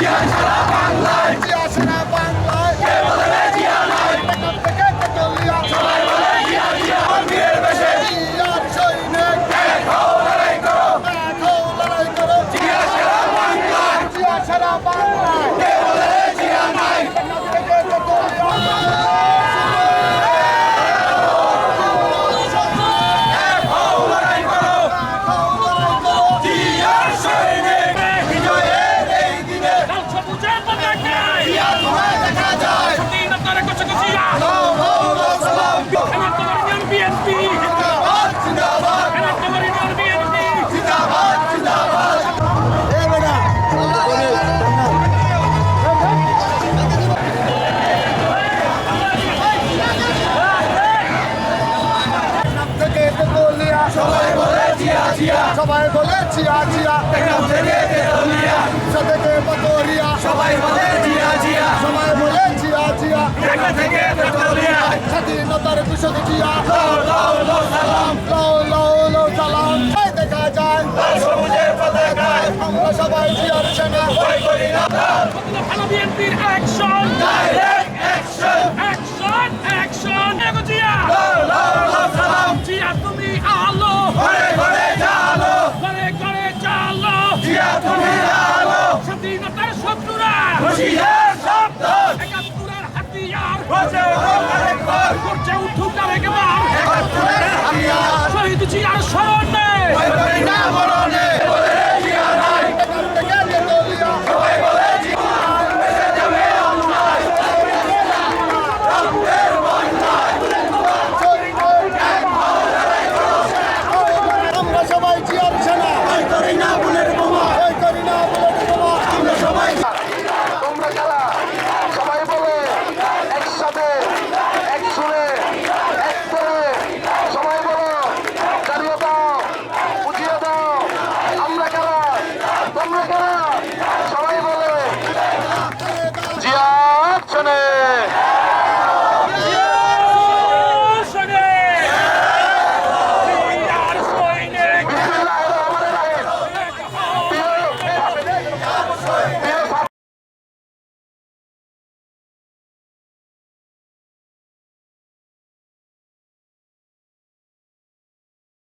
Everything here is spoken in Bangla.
Yeah, 五千 সবাই বলে চিয়া চিয়া থেকে পাতরিয়া সবাই বলে চিয়া চিয়া সবাই বলে চিয়া চিয়া থেকে পাতরিয়া স্বাধীনতার কৃষক চিয়া লাও লাও লাও সালাম। লাও লাও লাও সালাম। তাই দেখা সবাই করেছি আর স্মরণ সবাই বলে জিয়া অ্যাকশনে Yeah.